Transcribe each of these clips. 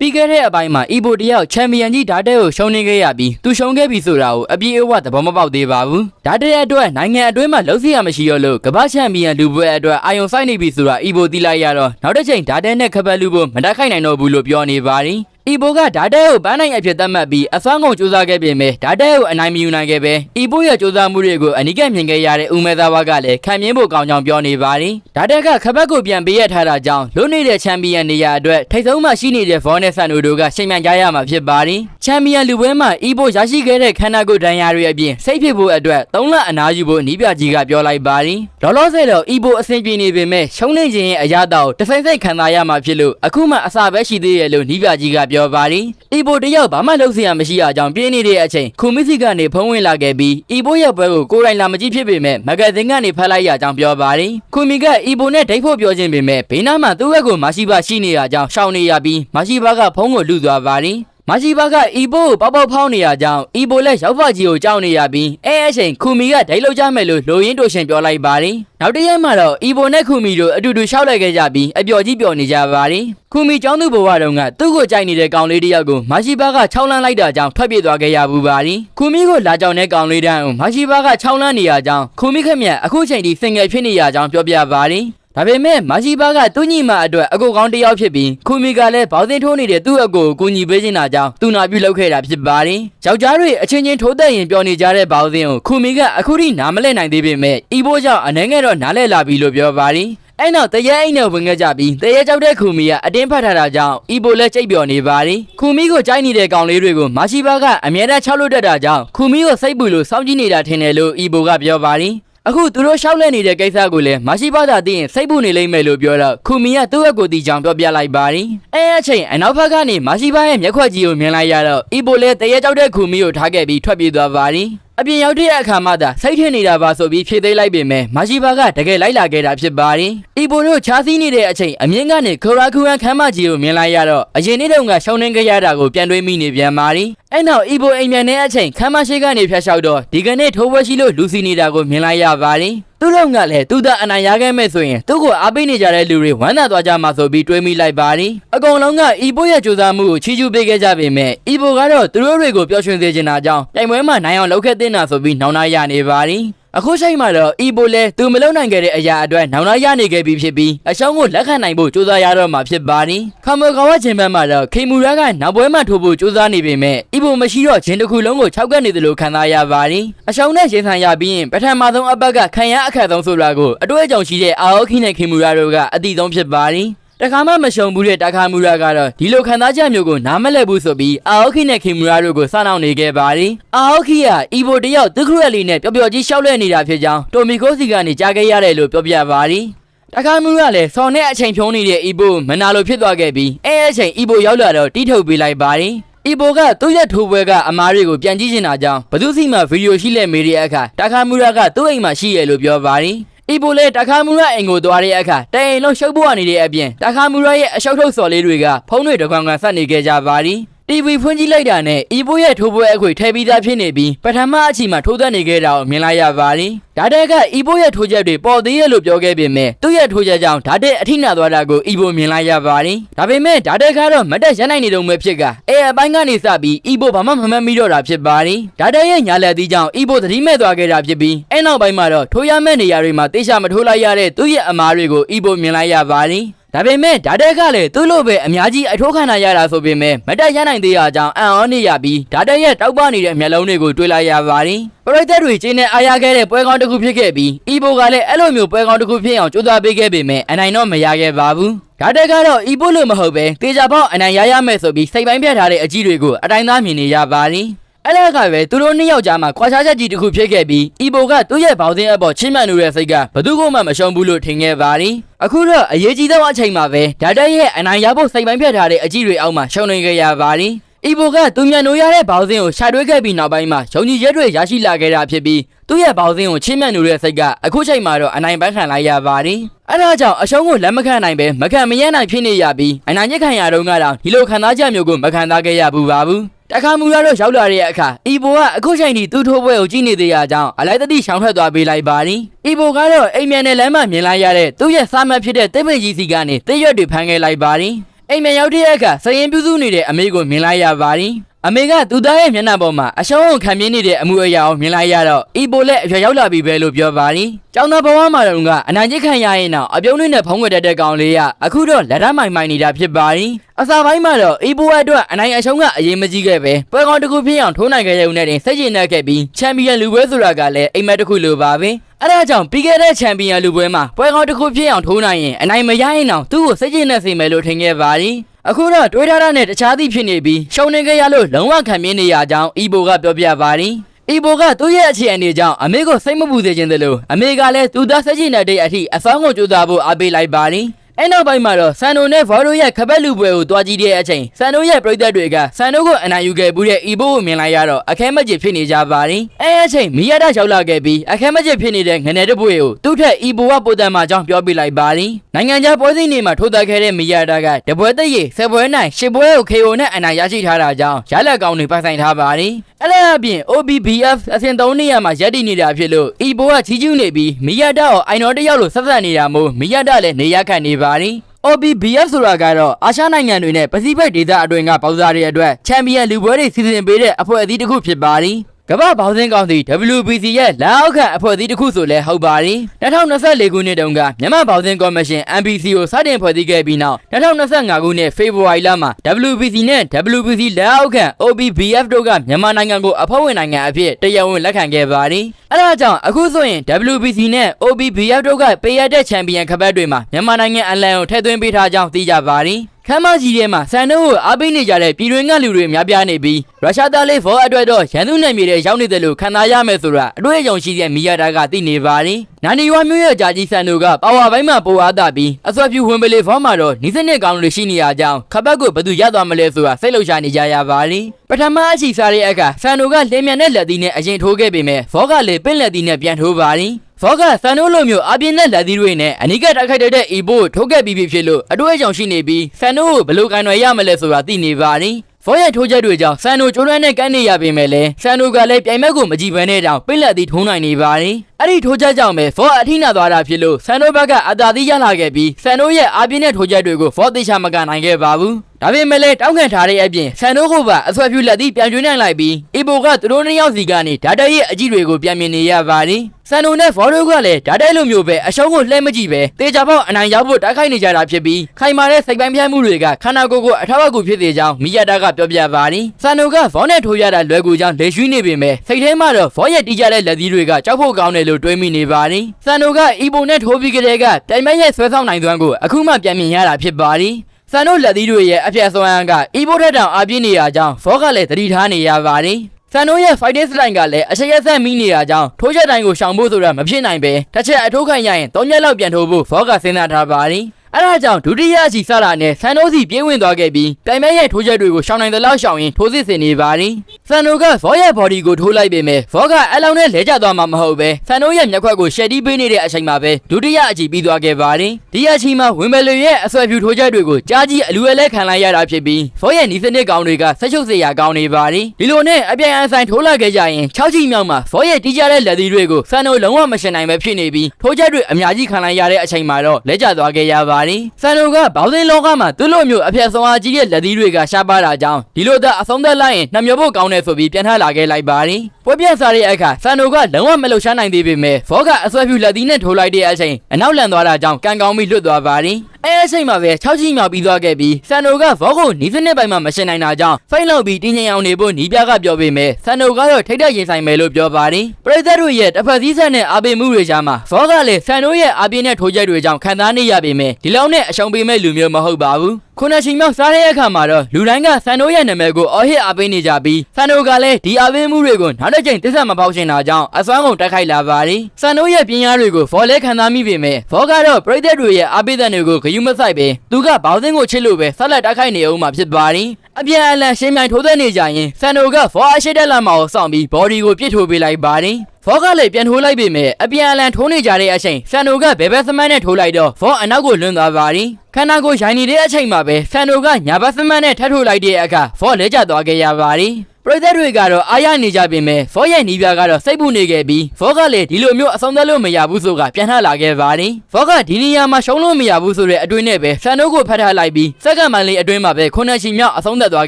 ပြီးခဲ့တဲ့အပိုင်းမှာအီဘိုတယောက်ချန်ပီယံကြီးဓာတ်တဲကိုရှုံးနေခဲ့ရပြီးသူရှုံးခဲ့ပြီဆိုတာကိုအပြည့်အဝသဘောမပေါက်သေးပါဘူးဓာတ်တဲအတွက်နိုင်ငံအတွင်းမှာလုံးစီရမရှိရလို့ကမ္ဘာချန်ပီယံလူပွဲအတွက်အာယုံဆိုင်နေပြီဆိုတာအီဘိုသိလိုက်ရတော့နောက်တစ်ချိန်ဓာတ်တဲနဲ့ခပတ်လူဖို့မတက်ခိုက်နိုင်တော့ဘူးလို့ပြောနေပါတယ် အီဘိုကဓာတ်တဲကိုပန်းနိုင်အဖြစ်သတ်မှတ်ပြီးအစွမ်းကုန်စူးစမ်းခဲ့ပြင်မဲ့ဓာတ်တဲကိုအနိုင်မယူနိုင်ခဲ့ပဲအီဘိုရဲ့စူးစမ်းမှုတွေကိုအနိကမြင်ခဲ့ရတဲ့ဦးမဲသားဘကလည်းခံမြင်ဖို့ကောင်းကြောင်းပြောနေပါတယ်ဓာတ်တဲကခပတ်ကိုပြန်ပေးရထားတာကြောင့်လွတ်နေတဲ့ချန်ပီယံနေရာအတွက်ထိတ်ဆုံးမှရှိနေတဲ့ဗောနဲ့ဆန်နိုတို့ကရှိန်မြန်ကြရမှာဖြစ်ပါတယ် ချန်ပီယံလူပွဲမှာအီဘိုရရှိခဲ့တဲ့ခန္ဓာကိုယ်ဒဏ်ရာတွေအပြင်စိတ်ဖြစ်ဖို့အတွက်၃လအနားယူဖို့နီးပြကြီးကပြောလိုက်ပါတယ်လောလောဆယ်တော့အီဘိုအဆင်ပြေနေပေမဲ့ရှုံးနေခြင်းရဲ့အရာတော်တစ်စိမ့်စိမ့်ခံစားရမှာဖြစ်လို့အခုမှအစာပဲရှိသေးရဲ့လို့နီးပြကြီးကပြောပါတယ်အီဘိုတယောက်ဘာမှလုပ်စရာမရှိအောင်ကြောင့်ပြင်းနေတဲ့အချိန်ခုမစ်စီကနေဖုံးဝင်လာခဲ့ပြီးအီဘိုရဲ့ပွဲကိုကိုယ်တိုင်လာမကြည့်ဖြစ်ပေမဲ့မဂဇင်းကနေဖတ်လိုက်ရကြောင်းပြောပါတယ်ခုမီကအီဘိုနဲ့ဒိတ်ဖို့ပြောခြင်းပေမဲ့ဘေးနားမှာသူ့ဘက်ကိုမရှိပါရှိနေရကြောင်းရှောင်နေရပြီးမရှိပါကဖုံးကိုလူသွားပါတယ် မရှိဘကအီဘိုကိုပေါက်ပေါက်ဖောင်းနေရကြောင်းအီဘိုလက်ရောက်ဖကြီးကိုကြောက်နေရပြီးအဲအချိန်ခူမီကဒိတ်လောက်ကြမယ်လို့လိုရင်းတို့ရှင်ပြောလိုက်ပါတယ်နောက်တစ်ရက်မှာတော့အီဘိုနဲ့ခူမီတို့အတူတူရှောက်လိုက်ခဲ့ကြပြီးအပျော်ကြီးပျော်နေကြပါတယ်ခူမီကျောင်းသူဘဝတုန်းကသူ့ကိုကြိုက်နေတဲ့ကောင်လေးတစ်ယောက်ကိုမရှိဘက6လန်းလိုက်တာကြောင့်ထွက်ပြေးသွားခဲ့ရဘူးပါတယ်ခူမီကိုလာကြောင်တဲ့ကောင်လေးတန်းကိုမရှိဘက6လန်းနေရကြောင်းခူမီခက်မြတ်အခုချိန်ထိစင်ငယ်ဖြစ်နေရကြောင်းပြောပြပါတယ် ဒါပေမဲ့မရှိဘာကသူ့ညီမအတွက်အကူကောင်းတစ်ယောက်ဖြစ်ပြီးခူမီကလည်းဘောင်းစင်းထိုးနေတဲ့သူ့အကူကိုကူညီပေးနေတာကြောင့်သူနာပြုလုပ်ခဲ့တာဖြစ်ပါတယ်။ယောက်ျားတွေအချင်းချင်းထိုးသက်ရင်ပြောနေကြတဲ့ဘောင်းစင်းကိုခူမီကအခုထိနားမလဲနိုင်သေးပေမဲ့ဤဘိုးကြောင့်အနေငယ်တော့နားလဲလာပြီလို့ပြောပါတယ်။အဲ့နောက်တရဲအိမ်နဲ့ဝင်ခဲ့ကြပြီးတရဲကြောက်တဲ့ခူမီကအတင်းဖတ်ထားတာကြောင့်ဤဘိုလည်းကြိတ်ပျော်နေပါတယ်။ခူမီကိုကြိုက်နေတဲ့ကောင်လေးတွေကိုမရှိဘာကအမြဲတမ်းချောက်လို့တက်တာကြောင့်ခူမီကိုစိတ်ပူလို့စောင့်ကြည့်နေတာထင်တယ်လို့ဤဘိုကပြောပါတယ်။ အခုသူတို့ရှောက်လက်နေတဲ့ကိစ္စကိုလည်းမရှိပါတာသိရင်စိတ်ပူနေလိမ့်မယ်လို့ပြောတော့ခူမီကသူ့အကိုတီချောင်ပြောပြလိုက်ပါတယ်အဲအချိန်အနောက်ဘက်ကနေမရှိပါရဲ့မျက်ခွက်ကြီးကိုမြင်လိုက်ရတော့အီဘိုလည်းတရေကြောက်တဲ့ခူမီကိုထားခဲ့ပြီးထွက်ပြေးသွားပါတယ် အပြင်ရောက်တဲ့အခါမှသာစိတ်ထင်နေတာပါဆိုပြီးဖြေသိမ်းလိုက်ပေမဲ့မရှိပါကတကယ်လိုက်လာခဲ့တာဖြစ်ပါတယ်။အီဘိုတို့ချားစီးနေတဲ့အချိန်အမြင့်ကနေခိုရာခူရန်ခမ်းမကြီးကိုမြင်လိုက်ရတော့အရင်နေ့တုန်းကရှောင်းနှင်းခဲ့ရတာကိုပြန်တွေးမိနေပြန်ပါတယ်။အဲ့နောက်အီဘိုအိမ်မြန်တဲ့အချိန်ခမ်းမရှိကနေဖျက်လျှောက်တော့ဒီကနေ့ထိုးပွဲရှိလို့လူစီနေတာကိုမြင်လိုက်ရပါတယ်။သူတို့ကလည်းသူသာအနိုင်ရခဲ့မဲ့ဆိုရင်သူ့ကိုအားပေးနေကြတဲ့လူတွေဝမ်းသာသွားကြမှာဆိုပြီးတွေးမိလိုက်ပါတယ်။အကုန်လုံးကအီဘိုရဲ့ကြိုးစားမှုကိုချီးကျူးပေးခဲ့ကြပေမဲ့အီဘိုကတော့သူတို့တွေကိုပျော်ရွှင်စေချင်တာကြောင့်တိုင်ပွဲမှာနိုင်အောင်လုပ်ခဲ့တဲ့နာဆိုပြီးနှောင်းနှားရနေပါတယ်။ အခုချိန်မှာတော့အီဘိုလဲသူမလုံနိုင်ခဲ့တဲ့အရာအတွက်နောင်နာရနေခဲ့ပြီဖြစ်ပြီးအရှုံးကိုလက်ခံနိုင်ဖို့ကြိုးစားရတော့မှာဖြစ်ပါတယ်။ခမောကောင်ဝချင်းဘက်မှာတော့ခေမူရာကနောက်ပွဲမှာထိုးဖို့ကြိုးစားနေပေမဲ့အီဘိုမရှိတော့ဂျင်းတစ်ခုလုံးကိုခြောက်ကပ်နေတယ်လို့ခံစားရပါတယ်။အရှုံးနဲ့ရင်ဆိုင်ရပြီးရင်ပထမဆုံးအပတ်ကခံရအခက်ဆုံးဆိုတာကိုအတွေ့အကြုံရှိတဲ့အာအိုခီနဲ့ခေမူရာတို့ကအတိဆုံးဖြစ်ပါတယ်။ တခါမှမရှုံဘူးတဲ့တခါမူရာကတော့ဒီလိုခံစားချက်မျိုးကိုနားမလည်ဘူးဆိုပြီးအာအိုခီနဲ့ခေမူရာတို့ကိုစနှောင်းနေခဲ့ပါတယ်။အာအိုခီကအီဘိုတယောက်သူခရက်လီနဲ့ပျော်ပျော်ကြီးရှောက်လဲနေတာဖြစ်ကြောင်းတိုမီကိုစီကနေကြားခဲ့ရတယ်လို့ပြောပြပါတယ်။တခါမူကလည်းဆော်နဲ့အချိန်ဖြုံးနေတဲ့အီဘိုမနာလိုဖြစ်သွားခဲ့ပြီးအဲအချိန်အီဘိုရောက်လာတော့တီးထုတ်ပေးလိုက်ပါတယ်။အီဘိုကသူ့ရဲ့ထိုးပွဲကအမားတွေကိုပြန်ကြည့်နေတာကြောင့်ဘသူစီမှဗီဒီယိုရှိလဲမေးတဲ့အခါတခါမူရာကသူ့အိမ်မှာရှိရလို့ပြောပါတယ်။ အီဘိုလည်းတခါမူရအိမ်ကိုသွားတဲ့အခါတအိမ်လုံးရှုပ်ပွားနေတဲ့အပြင်တခါမူရရဲ့အရှုပ်ထုတ်စော်လေးတွေကဖုံးတွေတကွန်ကန်ဆက်နေခဲ့ကြပါသည် TV ဖွင့်ကြည့်လိုက်တာနဲ့အီဘိုရဲ့ထိုးပွဲအခွေထည့်ပြီးသားဖြစ်နေပြီးပထမအချီမှာထိုးသက်နေခဲ့တာကိုမြင်လိုက်ရပါသည်။ဒါတက်ကအီဘိုရဲ့ထိုးချက်တွေပေါ်သေးရဲ့လို့ပြောခဲ့ပေမဲ့သူ့ရဲ့ထိုးချက်ကြောင့်ဒါတက်အထိနာသွားတာကိုအီဘိုမြင်လိုက်ရပါသည်။ဒါပေမဲ့ဒါတက်ကတော့မတက်ရနိုင်နေတုံပဲဖြစ်ကအဲအပိုင်းကနေစပြီးအီဘိုဘာမှမမှတ်မိတော့တာဖြစ်ပါသည်။ဒါတက်ရဲ့ညာလက်သီးကြောင့်အီဘိုသတိမဲ့သွားခဲ့တာဖြစ်ပြီးအဲနောက်ပိုင်းမှာတော့ထိုးရမဲ့နေရာတွေမှာတေချာမထိုးလိုက်ရတဲ့သူ့ရဲ့အမားတွေကိုအီဘိုမြင်လိုက်ရပါသည်။ ဒါပေမဲ့ဓာတက်ခလည်းသူ့လိုပဲအများကြီးအထိုးခံရရတာဆိုပေမဲ့မတက်ရနိုင်သေးတာကြောင့်အံ့ဩနေရပြီးဓာတက်ရဲ့တောက်ပနေတဲ့မျက်လုံးတွေကိုတွေ့လိုက်ရပါတယ်။ပရိသတ်တွေကျင်းနဲ့အားရခဲ့တဲ့ပွဲကောင်းတစ်ခုဖြစ်ခဲ့ပြီးအီဘိုကလည်းအဲ့လိုမျိုးပွဲကောင်းတစ်ခုဖြစ်အောင်ကြိုးစားပေးခဲ့ပေမဲ့အနိုင်တော့မရခဲ့ပါဘူး။ဓာတက်ကတော့အီဘိုလို့မဟုတ်ပဲတေချာပေါက်အနိုင်ရရမယ်ဆိုပြီးစိတ်ပိုင်းပြတ်ထားတဲ့အကြီးတွေကိုအတိုင်းသားမြင်နေရပါတယ်။ အဲ့ဒါကပဲသူတို့နှစ်ယောက်ကြားမှာခွာခြားချက်ကြီးတစ်ခုဖြစ်ခဲ့ပြီးအီဘိုကသူ့ရဲ့ဘောင်စင်းအပေါ်ချင်းမှန်နေတဲ့စိတ်ကဘသူမှမရှုံးဘူးလို့ထင်ခဲ့ပါသည်အခုတော့အရေးကြီးသောအချိန်မှာပဲဒါတက်ရဲ့အနိုင်ရဖို့စိတ်ပိုင်းဖြတ်ထားတဲ့အကြီးတွေအောက်မှာရှုံးနေခဲ့ရပါသည် အီဘိုကသူမြန်နိုးရတဲ့ဘောင်စင်းကိုရှာတွေးခဲ့ပြီးနောက်ပိုင်းမှာယုံကြည်ချက်တွေရရှိလာခဲ့တာဖြစ်ပြီးသူ့ရဲ့ဘောင်စင်းကိုချင်းမြတ်နေတဲ့စိတ်ကအခုချိန်မှာတော့အနိုင်ပန်းခံလိုက်ရပါသည်အဲ့ဒါကြောင့်အရှုံးကိုလက်မခံနိုင်ပဲမခံမရနိုင်ဖြစ်နေရပြီးအနိုင်ညက်ခံရတော့ကတော့ဒီလိုခံစားချက်မျိုးကိုမခံစားခဲ့ရဘူးပါဘူးတခါမူရတော့ရောက်လာတဲ့အခါအီဘိုကအခုချိန်ထိသူ့ထိုးပွဲကိုကြည့်နေသေးရကြောင်းအလိုက်တတိရှောင်ထွက်သွားပေးလိုက်ပါသည်အီဘိုကတော့အိမ်မြန်နဲ့လမ်းမမြင်လိုက်ရတဲ့သူ့ရဲ့စာမတ်ဖြစ်တဲ့တိတ်ပိတ်ကြီးစီကနေတိတ်ရွက်တွေဖမ်းခဲ့လိုက်ပါသည် အိမ်မက်ရောက်တဲ့အခါစရင်ပြုစုနေတဲ့အမေကိုမြင်လိုက်ရပါတယ် အမေကသူသားရဲ့မျက်နှာပေါ်မှာအရှုံးကိုခံပြင်းနေတဲ့အမှုအရာကိုမြင်လိုက်ရတော့အီပိုလက်အရွယ်ရောက်လာပြီပဲလို့ပြောပါတယ်။ကျောင်းသားဘဝမှာတော့ကအနိုင်ကျင့်ခံရရင်တော့အပြုံးလေးနဲ့ဖုံးကွယ်တတ်တဲ့ကောင်လေးကအခုတော့လက်ထမိုင်မိုင်နေတာဖြစ်ပါတယ်။အစာပိုင်းမှာတော့အီပိုအတွက်အနိုင်အရှုံးကအရေးမကြီးခဲ့ပဲပွဲကောင်းတစ်ခုဖြစ်အောင်ထိုးနိုင်ခဲ့ရုံနဲ့တင်စိတ်ကျဉ်နေခဲ့ပြီးချန်ပီယံလူပွဲဆိုတာကလည်းအိမ်မက်တစ်ခုလိုပါပဲ။အဲဒါကြောင့်ပြီးခဲ့တဲ့ချန်ပီယံလူပွဲမှာပွဲကောင်းတစ်ခုဖြစ်အောင်ထိုးနိုင်ရင်အနိုင်မရရင်တော့သူ့ကိုစိတ်ကျဉ်နေစေမယ်လို့ထင်ခဲ့ပါတယ်။ အခုတော့တွေးထားတာနဲ့တခြားသည့်ဖြစ်နေပြီးရှုံနေကြရလို့လုံးဝခံမြင်နေရကြောင်းအီဘိုကပြောပြပါတယ်။အီဘိုကသူ့ရဲ့အခြေအနေကြောင့်အမေကိုစိတ်မပူစေခြင်းတလို့အမေကလည်းသူသားဆက်ချင်တဲ့အထိအဆောင်ကိုကြိုးစားဖို့အားပေးလိုက်ပါတယ်။ အဲ့နောက်ပိုင်းမှာတော့ဆန်နိုနဲ့ဗော်ရိုရဲ့ခပတ်လူပွဲကိုတွားကြည့်တဲ့အချိန်ဆန်နိုရဲ့ပရိသတ်တွေကဆန်နိုကိုအနိုင်ယူခဲ့ဘူးတဲ့အီဘိုကိုမြင်လိုက်ရတော့အခဲမကျစ်ဖြစ်နေကြပါတယ်။အဲ့အချိန်မီယာဒရောက်လာခဲ့ပြီးအခဲမကျစ်ဖြစ်နေတဲ့ငနေတပွေကိုသူ့ထက်အီဘိုကပိုတန်မှာကြောင်းပြောပြလိုက်ပါတယ်။နိုင်ငံခြားပွဲစဉ်တွေမှာထိုးသက်ခဲ့တဲ့မီယာဒကတပွဲသက်ရည်ဆယ်ပွဲနိုင်ရှစ်ပွဲကို KO နဲ့အနိုင်ရရှိထားတာကြောင့်ရလက်ကောင်းတွေပိုင်ဆိုင်ထားပါတယ်။အဲ့ဒါအပြင် OBBF အဆင့်3နေရာမှာရပ်တည်နေတာဖြစ်လို့အီဘိုကချီးကျူးနေပြီးမီယာဒကိုအိုင်တော်တယောက်လိုဆက်ဆက်နေတာမို့မီယာဒလည်းနေရခန့်နေပါတယ်။ OBBF ဆိုတာကတော့အာရှနိုင်ငံတွေနဲ့ပစိဖိတ်ဒေသအတွင်းကပေါစားတွေအတွက်ချန်ပီယံလူပွဲတွေစီစဉ်ပေးတဲ့အဖွဲ့အစည်းတစ်ခုဖြစ်ပါတယ်။ ကမ္ဘာဘောင်စင်းကောင်စီ WBC ရဲ့လက်အောက်ခံအဖွဲ့အစည်းတစ်ခုဆိုလဲဟုတ်ပါတယ်။2024ခုနှစ်တုန်းကမြန်မာဘောင်စင်းကော်မရှင် MBC ကိုစတင်ဖွဲ့စည်းခဲ့ပြီးနောက်2025ခုနှစ်ဖေဖော်ဝါရီလမှာ WBC နဲ့ WBC လက်အောက်ခံ OBBF တို့ကမြန်မာနိုင်ငံကိုအဖွဲ့ဝင်နိုင်ငံအဖြစ်တရားဝင်လက်ခံခဲ့ပါတယ်။အဲဒါကြောင့်အခုဆိုရင် WBC နဲ့ OBBF တို့ကပေးရတဲ့ချန်ပီယံခပတ်တွေမှာမြန်မာနိုင်ငံအလံကိုထည့်သွင်းပေးထားကြောင်းသိကြပါတယ်။ ခမ်းမကြီးထဲမှာဆန်နိုးကိုအားပေးနေကြတဲ့ပြည်တွင်းကလူတွေများပြားနေပြီးရုရှားသားလေးဘောအတွက်တော့ရန်သူနယ်မြေတွေရောက်နေတယ်လို့ခံစားရမယ်ဆိုတာအတွေ့အကြုံရှိတဲ့မီယာတာကသိနေပါတယ်။နာနီဝါမျိုးရဲ့ဂျာကြီးဆန်နိုးကပါဝါပိုင်းမှာပိုအားတာပြီးအစွဲပြူဝင်ပလေဘောမှာတော့နီးစနစ်ကောင်းတွေရှိနေရကြောင်းခပတ်ကိုဘယ်သူရသွားမလဲဆိုတာစိတ်လှုပ်ရှားနေကြရပါလိမ့်။ပထမအချီစားတဲ့အခါဆန်နိုးကလင်းမြန်တဲ့လက်သီးနဲ့အရင်ထိုးခဲ့ပေမဲ့ဘောကလည်းပင့်လက်သီးနဲ့ပြန်ထိုးပါလိမ့်။ ဖောကဆန်နိုးလိုမျိုးအပြင်းနဲ့လက်သီးတွေနဲ့အနိကတိုက်ခိုက်တဲ့အီဘိုကိုထိုးခဲ့ပြီးဖြစ်လို့အတွေ့အကြုံရှိနေပြီးဆန်နိုးကိုဘယ်လိုကင်တွယ်ရမလဲဆိုတာသိနေပါသည်ဖောရဲ့ထိုးချက်တွေကြောင့်ဆန်နိုကျိုးရမ်းနဲ့ကန်းနေရပေမဲ့လည်းဆန်နိုကလည်းပြိုင်ဘက်ကိုမကြည့်ဘဲနဲ့တောင်ပိတ်လက်သီးထုံးနိုင်နေပါသည်အဲ့ဒီထိုးချက်ကြောင့်ပဲဖောအထိနာသွားတာဖြစ်လို့ဆန်နိုဘက်ကအသာသီးရလာခဲ့ပြီးဆန်နိုရဲ့အပြင်းနဲ့ထိုးချက်တွေကိုဖောသိချမကန်နိုင်ခဲ့ပါဘူးဒါပေမဲ့လည်းတောင်းခံထားတဲ့အပြင်ဆန်နိုကိုပါအဆွဲပြူလက်သီးပြန်ကျွေးနိုင်လိုက်ပြီးအီဘိုကသူတို့နှစ်ယောက်စီကနေဓာတ်တက်ရဲ့အကြည့်တွေကိုပြန်မြင်နေရပါသည်ဆန်နိုနဲ့ဖော်ဒိုကလည်းဓာတ်တက်လိုမျိုးပဲအရှုံးကိုလှည့်မကြည့်ပဲတေချာပေါက်အနိုင်ရောက်ဖို့တိုက်ခိုက်နေကြတာဖြစ်ပြီးခိုင်မာတဲ့စိတ်ပိုင်းပြတ်မှုတွေကခန္ဓာကိုယ်ကိုအထောက်အကူဖြစ်စေကြောင်းမိယတာကပြောပြပါသည်ဆန်နိုကဖော်နဲ့ထိုးရတာလွယ်ကူကြောင်းလေရွှီနေပေမဲ့စိတ်ထဲမှာတော့ဖော်ရဲ့တီးကြတဲ့လက်သီးတွေကကြောက်ဖို့ကောင်းတယ်လို့တွေးမိနေပါသည်ဆန်နိုကအီဘိုနဲ့ထိုးပြီးကြတဲ့ကတိုင်မရဲ့ဆွဲဆောင်နိုင်သွမ်းကိုအခုမှပြန်မြင်ရတာဖြစ်ပါသည်ဆန်တို့လက်သီးတွေရဲ့အပြည့်စွမ်းကအီဘိုထက်တောင်အပြည့်နေရကြောင်းဖောကလည်းသတိထားနေရပါတယ်ဆန်တို့ရဲ့ fighting style ကလည်းအချက်ရက်ဆက်မိနေရကြောင်းထိုးချက်တိုင်းကိုရှောင်ဖို့ဆိုတာမဖြစ်နိုင်ပဲတစ်ချက်အထိုးခံရရင်၃ရက်လောက်ပြန်ထိုးဖို့ဖောကစဉ်းစားထားပါတယ် အဲဒါကြောင့်ဒုတိယအချီစလာနဲ့ဆန်နိုးစီပြေးဝင်သွားခဲ့ပြီးတိုင်မဲရဲ့ထိုးချက်တွေကိုရှောင်နိုင်သလောက်ရှောင်ရင်ထိုးစစ်ဆင်နေပါသည်ဆန်နိုးကဗောရဲ့ body ကိုထိုးလိုက်ပေမဲ့ဗောကအလောင်းနဲ့လဲကျသွားမှာမဟုတ်ပဲဆန်နိုးရဲ့မျက်ခွက်ကိုရှယ်တီးပေးနေတဲ့အချိန်မှာပဲဒုတိယအချီပြီးသွားခဲ့ပါသည်ဒီအချီမှာဝင်ဘယ်လိုရဲ့အဆွဲဖြူထိုးချက်တွေကိုကြားကြီးအလူအလဲခံလိုက်ရတာဖြစ်ပြီးဗောရဲ့နီးစနစ်ကောင်တွေကဆက်ချုပ်စေရကောင်းနေပါသည်ဒီလိုနဲ့အပြိုင်အဆိုင်ထိုးလိုက်ခဲ့ကြရင်6ချီမြောက်မှာဗောရဲ့တီးကြတဲ့လက်သီးတွေကိုဆန်နိုးလုံးဝမရှင်နိုင်ပဲဖြစ်နေပြီးထိုးချက်တွေအများကြီးခံလိုက်ရတဲ့အချိန်မှာတော့လဲကျသွားခဲ့ရပါသည်ဆန်နိုးကဘောင်းစင်းလောကမှာသူ့လိုမျိုးအဖျက်ဆုံးအားကြီးတဲ့လက်သီးတွေကရှားပါတာကြောင့်ဒီလိုသာအဆုံးသက်လိုက်ရင်နှမျောဖို့ကောင်းတယ်ဆိုပြီးပြန်ထလာခဲ့လိုက်ပါသည်ပွဲပြတ်စားတဲ့အခါဆန်နိုကလုံးဝမလှုပ်ရှားနိုင်သေးပေမဲ့ဖောကအဆွဲဖြူလက်သီးနဲ့ထိုးလိုက်တဲ့အချိန်အနောက်လန်သွားတာကြောင့်ကံကောင်းပြီးလွတ်သွားပါသည် အဲအချိန်မှာပဲ6ကြီးမြောက်ပြီးသွားခဲ့ပြီးဆန်နိုကဘောကိုနီးစနစ်ပိုင်းမှာမရှင်းနိုင်တာကြောင့်ဖိတ်လောက်ပြီးတင်းငင်အောင်နေဖို့နီးပြကပြောပေမဲ့ဆန်နိုကတော့ထိတ်တက်ရင်ဆိုင်မယ်လို့ပြောပါသည်ပရိသတ်တို့ရဲ့တစ်ဖက်စည်းဆက်နဲ့အာပေမှုတွေကြားမှာဖောကလည်းဆန်နိုရဲ့အာပြင်းနဲ့ထိုးချက်တွေကြောင့်ခံစားနေရပေမဲ့ဒီလောက်နဲ့အရှုံးပေးမဲ့လူမျိုးမဟုတ်ပါဘူး ခုနှစ်ချိန်မြောက်စားတဲ့အခါမှာတော့လူတိုင်းကဆန်နိုရဲ့နာမည်ကိုအော်ဟစ်အားပေးနေကြပြီးဆန်နိုကလည်းဒီအားပေးမှုတွေကိုနောက်တစ်ချိန်တစ္ဆမပေါက်ရှင်တာကြောင့်အစွမ်းကုန်တက်ခိုက်လာပါသည်ဆန်နိုရဲ့ပြင်းအားတွေကိုဖော်လဲခံစားမိပေမဲ့ဖောကတော့ပရိသတ်တွေရဲ့အားပေးတဲ့တွေကိုဂယုမဆိုင်ပဲသူကဘောင်းစင်းကိုချစ်လို့ပဲဆက်လက်တက်ခိုက်နေအောင်မှာဖြစ်ပါသည်အပြန်အလှန်ရှင်းမြိုင်ထိုးသက်နေကြရင်ဆန်နိုကဖောအရှိတက်လာမှာကိုစောင့်ပြီးဘော်ဒီကိုပြစ်ထိုးပေးလိုက်ပါသည် ဖောကလည်းပြန်ထိုးလိုက်ပေမဲ့အပြန်အလှန်ထိုးနေကြတဲ့အချိန်ဆန်နိုကဘယ်ဘက်သမန်းနဲ့ထိုးလိုက်တော့ဖောအနောက်ကိုလွန်သွားပါသည်ခန္ဓာကိုယ်ရိုင်းနေတဲ့အချိန်မှာပဲဆန်နိုကညာဘက်သမန်းနဲ့ထပ်ထိုးလိုက်တဲ့အခါဖောလဲကျသွားခဲ့ရပါသည် ပရိသတ်တွေကတော့အားရနေကြပေမဲ့ဖောရဲ့နီးပြကတော့စိတ်ပူနေခဲ့ပြီးဖောကလည်းဒီလိုမျိုးအဆုံးသတ်လို့မရဘူးဆိုကပြန်ထလာခဲ့ပါတယ်ဖောကဒီနေရာမှာရှုံးလို့မရဘူးဆိုတဲ့အတွင်းနဲ့ပဲဆန်တို့ကိုဖတ်ထားလိုက်ပြီးစက္ကန့်မှန်လေးအတွင်းမှာပဲခုနှစ်ချီမြောက်အဆုံးသတ်သွား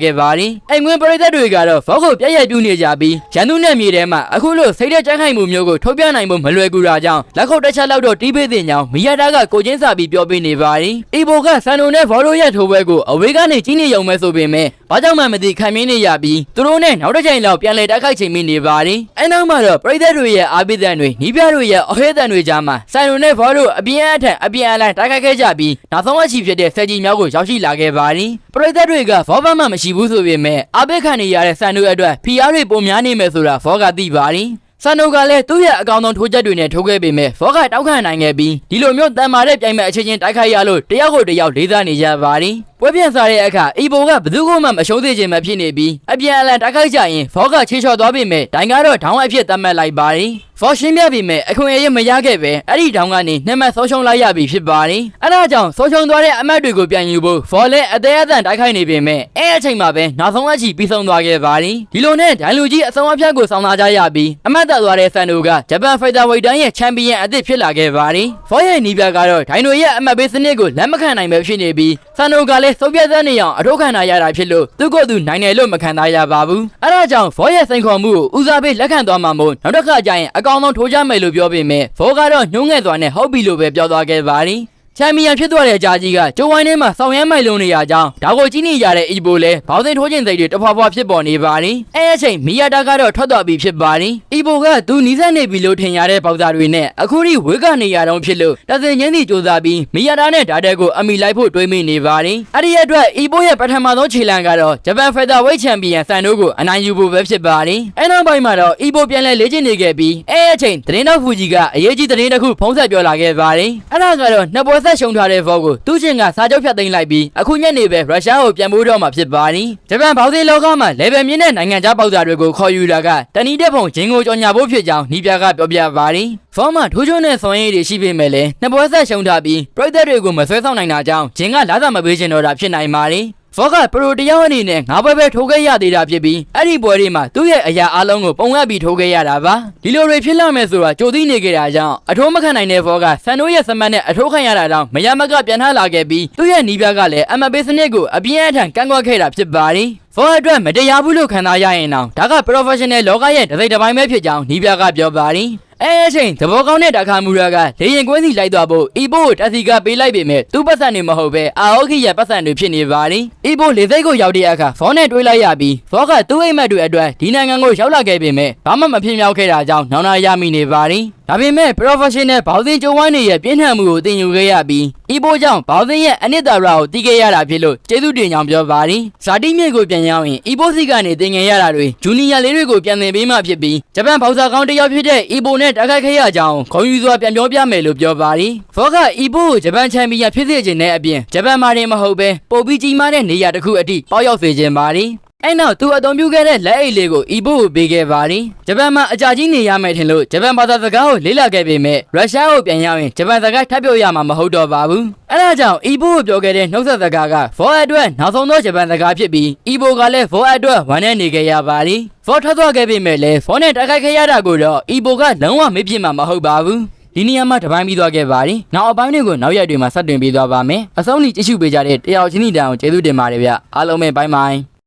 ခဲ့ပါတယ်အိမ်ငွေပရိသတ်တွေကတော့ဖောကိုပြည့်ရပြူနေကြပြီးရန်သူနဲ့မြေထဲမှာအခုလိုစိတ်တဲ့ကြမ်းခိုင်မှုမျိုးကိုထုတ်ပြနိုင်ဖို့မလွယ်ကူတာကြောင့်လက်ခုပ်တစ်ချက်လောက်တော့တီးပေးတဲ့ညောင်မီယာတာကကိုချင်းစာပြီးပြောပေးနေပါတယ်အီဘိုကဆန်တို့နဲ့ဗော်ရိုရဲ့ထိုးပွဲကိုအဝေးကနေကြီးနေရုံမဲ့ဆိုပေမဲ့ဘာကြောင့်မှမသိခံမင်းနေရပြီးသူတို့နဲ့နောက်တစ်ချိန်လောက်ပြန်လည်တိုက်ခိုက်ချိန်မိနေပါတယ်အဲနောက်မှာတော့ပရိသတ်တွေရဲ့အားပေးတဲ့တွေနီးပြတွေရဲ့အဟဲတန်တွေကြားမှာဆန်တို့နဲ့ဗော်ရိုအပြင်းအထန်အပြင်းအလိုင်းတိုက်ခိုက်ခဲ့ကြပြီးနောက်ဆုံးအချီဖြစ်တဲ့ဆယ်ကြီးမြောက်ကိုရောက်ရှိလာခဲ့ပါတယ်ပရိသတ်တွေကဘောဘမှမရှိဘူးဆိုပေမဲ့အားပေးခံနေရတဲ့ဆန်တို့အတွက်ဖီအားတွေပုံများနေမယ်ဆိုတာဖောကသိပါတယ်ဆန်နိုကလည်းသူ့ရဲ့အကောင်ဆုံးထိုးချက်တွေနဲ့ထိုးခဲ့ပေမဲ့ဖောကတောက်ခံနိုင်ခဲ့ပြီးဒီလိုမျိုးတန်မာတဲ့ပြိုင်မဲ့အချင်းချင်းတိုက်ခိုက်ရလို့တယောက်ကိုတယောက်လေးစားနေကြပါတယ် ပွဲပြန်စားတဲ့အခါအီဘိုကဘယ်သူမှမရှုံးသေးခြင်းမဖြစ်နေပြီးအပြန်အလှန်တိုက်ခိုက်ကြရင်ဖောကချေချော်သွားပေမဲ့ဒိုင်ကတော့ဒေါင်းအဖြစ်သတ်မှတ်လိုက်ပါတယ်ဖောရှင်းပြပေမဲ့အခွင့်အရေးမရခဲ့ပဲအဲ့ဒီဒေါင်းကနေနှစ်မှတ်ဆုံးရှုံးလိုက်ရပြီဖြစ်ပါတယ်အဲ့ဒါကြောင့်ဆုံးရှုံးသွားတဲ့အမတ်တွေကိုပြန်ယူဖို့ဖော်လည်းအသေးအသန့်တိုက်ခိုက်နေပေမဲ့အဲ့အချိန်မှာပဲနောက်ဆုံးအချီပြီးဆုံးသွားခဲ့ပါတယ်ဒီလိုနဲ့ဒိုင်လူကြီးအဆုံးအဖြတ်ကိုဆောင်လာကြရပြီးအမတ်သက်သွားတဲ့ဆန်တို့ကဂျပန်ဖိုက်တာဝိတ်တန်းရဲ့ချန်ပီယံအသစ်ဖြစ်လာခဲ့ပါတယ်ဖော်ရဲ့နီးပြကတော့ဒိုင်နိုရဲ့အမတ်ပေးစနစ်ကိုလက်မခံနိုင်ပဲဖြစ်နေပြီးဆန်တို့ကလည်းစုပ်ပြတ်သက်နေအောင်အထောက်ခံရတာဖြစ်လို့သူ့ကိုယ်သူနိုင်တယ်လို့မခံသားရပါဘူးအဲ့ဒါကြောင့်ဖော်ရဲ့စိန်ခေါ်မှုကိုဦးစားပေးလက်ခံသွားမှာမို့နောက်တစ်ခါကျရင်အကောင်ဆုံးထိုးကြမယ်လို့ပြောပေမဲ့ဖော်ကတော့ညှိုးငယ်သွားနဲ့ဟုတ်ပြီလို့ပဲပြောသွားခဲ့ပါတယ် ချန်ပီယံဖြစ်သွားတဲ့ဂျာကြီးကကျိုးဝိုင်းထဲမှာဆောင်းရမ်းမိုင်လုံးနေရကြောင်းဒါကိုကြီးနေရတဲ့အီဘိုလဲဘောင်းစိန်ထိုးခြင်းစိတ်တွေတဖွာဖွာဖြစ်ပေါ်နေပါတယ်အဲအချိန်မီယာတာကတော့ထွက်သွားပြီဖြစ်ပါတယ်အီဘိုကသူနီးစပ်နေပြီလို့ထင်ရတဲ့ပေါက်သားတွေနဲ့အခုထိဝေးကနေရတော့ဖြစ်လို့တသင်ချင်းစီစူးစမ်းပြီးမီယာတာနဲ့ဓာတက်ကိုအမိလိုက်ဖို့တွေးမိနေပါတယ်အဲ့ဒီအတွက်အီဘိုရဲ့ပထမဆုံးခြေလှမ်းကတော့ဂျပန်ဖက်တာဝိတ်ချန်ပီယံဆန်တို့ကိုအနိုင်ယူဖို့ပဲဖြစ်ပါတယ်အဲနောက်ပိုင်းမှာတော့အီဘိုပြန်လဲလေ့ကျင့်နေခဲ့ပြီးအဲအချိန်သတင်းတော်ဖူကြီးကအရေးကြီးသတင်းတစ်ခုဖုံးဆက်ပြောလာခဲ့ပါတယ်အဲ့ဒါကတော့နှစ်ပွဲဆက်ရှုံးထားတဲ့ဘောကိုသူ့ချင်းကစာချုပ်ဖြတ်သိမ်းလိုက်ပြီးအခုညနေပဲရုရှားကိုပြန်ပို့တော့မှာဖြစ်ပါတယ်ဂျပန်ဘောက်သေးလောကမှာလေဗယ်မြင့်တဲ့နိုင်ငံခြားပေါက်သားတွေကိုခေါ်ယူတာကတဏီတက်ဖုံဂျင်းကိုကြော်ညာဖို့ဖြစ်ကြောင်းနီးပြကပြောပြပါတယ်ဖောမှာထိုးချုံနဲ့ဆွန်ရည်တွေရှိပေမဲ့လည်းနှစ်ပွဲဆက်ရှုံးထားပြီးပရိသတ်တွေကိုမဆွဲဆောင်နိုင်တာကြောင့်ဂျင်းကလာသာမပေးချင်တော့တာဖြစ်နိုင်ပါတယ် ဖောကပရိုတယောက်အနေနဲ့ငါးပွဲပဲထိုးခဲ့ရသေးတာဖြစ်ပြီးအဲ့ဒီပွဲတွေမှာသူ့ရဲ့အရာအလုံးကိုပုံရပြီးထိုးခဲ့ရတာပါဒီလိုတွေဖြစ်လာမယ်ဆိုတာကြိုသိနေကြတာကြောင့်အထိုးမခံနိုင်တဲ့ဖောကဆန်တို့ရဲ့စမတ်နဲ့အထိုးခံရတာကြောင့်မရမကပြန်ထလာခဲ့ပြီးသူ့ရဲ့နီးပြားကလည်းအမဘေးစနစ်ကိုအပြင်းအထန်ကန့်ကွက်ခဲ့တာဖြစ်ပါတယ်ဖောအတွက်မတရားဘူးလို့ခံစားရရင်တော့ဒါက professional လောကရဲ့တစ်စိတ်တစ်ပိုင်းပဲဖြစ်ကြောင်းနီးပြားကပြောပါတယ် အဲအချိန်သဘောကောင်းတဲ့တခါမူရာကလေရင်ကွင်းစီလိုက်သွားဖို့အီဘိုကိုတက်စီကပေးလိုက်ပေမဲ့သူ့ပတ်စံတွေမဟုတ်ပဲအာအိုခိရဲ့ပတ်စံတွေဖြစ်နေပါလိအီဘိုလေစိတ်ကိုရောက်တဲ့အခါဖောနဲ့တွေးလိုက်ရပြီးဖောကသူ့အိမ်မက်တွေအတွက်ဒီနိုင်ငံကိုရောက်လာခဲ့ပေမဲ့ဘာမှမဖြစ်မြောက်ခဲ့တာကြောင့်နောင်နာရမိနေပါလိ ဒါပေမဲ့ professional ဘောက်စင်ကျိုးဝိုင်းတွေရဲ့ပြင်းထန်မှုကိုသင်ယူခဲ့ရပြီးအီဘိုကြောင့်ဘောက်စင်ရဲ့အနှစ်သာရကိုသိခဲ့ရတာဖြစ်လို့ကျေးဇူးတင်ကြောင်းပြောပါလိဇာတိမြင့်ကိုပြန်ရောက်ရင်အီဘိုစီကနေသင်ငယ်ရတာတွေဂျူနီယာလေးတွေကိုပြန်သင်ပေးမှဖြစ်ပြီးဂျပန်ဘောက်ဆာကောင်းတစ်ယောက်ဖြစ်တဲ့အီဘိုနဲ့တိုက်ခိုက်ခဲ့ရကြောင်းခေါင်းယူစွာပြန်ပြောပြမယ်လို့ပြောပါလိဖောကအီဘိုကိုဂျပန်ချန်ပီယံဖြစ်စေခြင်းနဲ့အပြင်ဂျပန်မာတင်မဟုတ်ပဲပိုပြီးကြီးမားတဲ့နေရာတစ်ခုအထိပေါက်ရောက်စေခြင်းပါလိ အဲ့နောက်သူအသုံးပြုခဲ့တဲ့လက်အိတ်လေးကိုအီဘိုကိုပေးခဲ့ပါတယ်။ဂျပန်မှာအကြာကြီးနေရမယ်ထင်လို့ဂျပန်ဘာသာစကားကိုလေ့လာခဲ့ပေမဲ့ရုရှားကိုပြန်ရောက်ရင်ဂျပန်စကားထပ်ပြောရမှာမဟုတ်တော့ပါဘူး။အဲ့ဒါကြောင့်အီဘိုကိုပြောခဲ့တဲ့နှုတ်ဆက်စကားကဖောအတွက်နောက်ဆုံးသောဂျပန်စကားဖြစ်ပြီးအီဘိုကလည်းဖောအတွက်ဝမ်းနဲ့နေခဲ့ရပါလိ။ဖောထွက်သွားခဲ့ပေမဲ့လည်းဖောနဲ့တိုက်ခိုက်ခဲ့ရတာကိုတော့အီဘိုကလုံးဝမေ့ပြစ်မှာမဟုတ်ပါဘူး။ဒီနေရာမှာတပိုင်းပြီးသွားခဲ့ပါတယ်။နောက်အပိုင်းတွေကိုနောက်ရက်တွေမှာဆက်တွင်ပြီးသွားပါမယ်။အဆုံးထိကြည့်ရှုပေးကြတဲ့တယောက်ချင်းစီတန်ကိုကျေးဇူးတင်ပါတယ်ဗျ။အားလုံးပဲဘိုင်းဘိုင်း